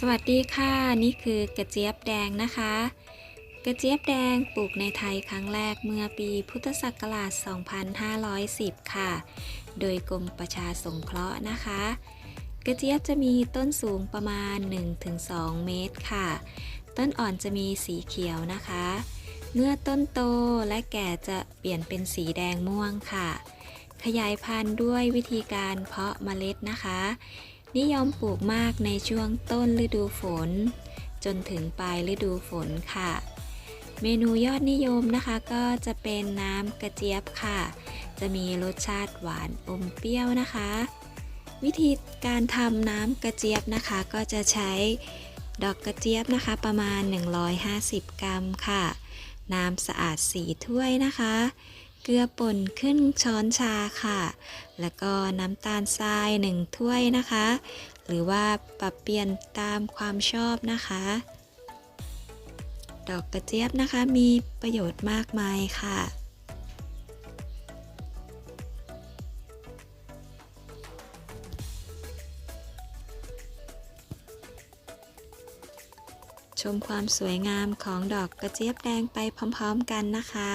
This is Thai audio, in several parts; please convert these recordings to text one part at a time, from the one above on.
สวัสดีค่ะ นี่คือกระเจี๊ยบแดงนะคะ กระเจี๊ยบแดงปลูกในไทยครั้งแรกเมื่อปีพุทธศักราช 2510 ค่ะ โดยกรมประชาสงเคราะห์นะคะ กระเจี๊ยบจะมีต้นสูงประมาณ 1-2 เมตรค่ะ ต้นอ่อนจะมีสีเขียวนะคะ เมื่อต้นโตและแก่จะเปลี่ยนเป็นสีแดงม่วงค่ะ ขยายพันธุ์ด้วยวิธีการเพาะเมล็ดนะคะ นิยมปลูกมากในช่วงต้นฤดูฝน จนถึงปลายฤดูฝนค่ะ เมนูยอดนิยมนะคะก็จะเป็นน้ำกระเจี๊ยบค่ะ จะมีรสชาติหวานอมเปรี้ยวนะคะ วิธีการทำน้ำกระเจี๊ยบนะคะก็จะใช้ดอกกระเจี๊ยบนะคะประมาณ 150 กรัมค่ะ น้ำสะอาด 4 ถ้วยนะคะ เกลือป่นขึ้นช้อนชาค่ะ แล้วก็น้ำตาลทราย1ถ้วยนะคะ หรือว่าปรับเปลี่ยนตามความชอบนะคะ ดอกกระเจี๊ยบนะคะมีประโยชน์มากมายค่ะชมความสวยงามของดอกกระเจี๊ยบแดงไปพร้อม ๆ กันนะคะ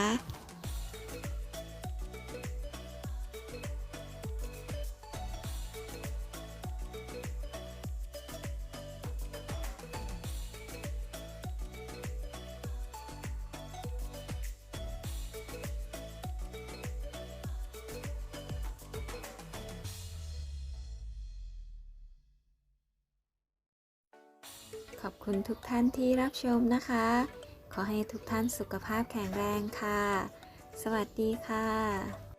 ขอบคุณทุกท่านที่รับชมนะคะ ขอให้ทุกท่านสุขภาพแข็งแรงค่ะ สวัสดีค่ะ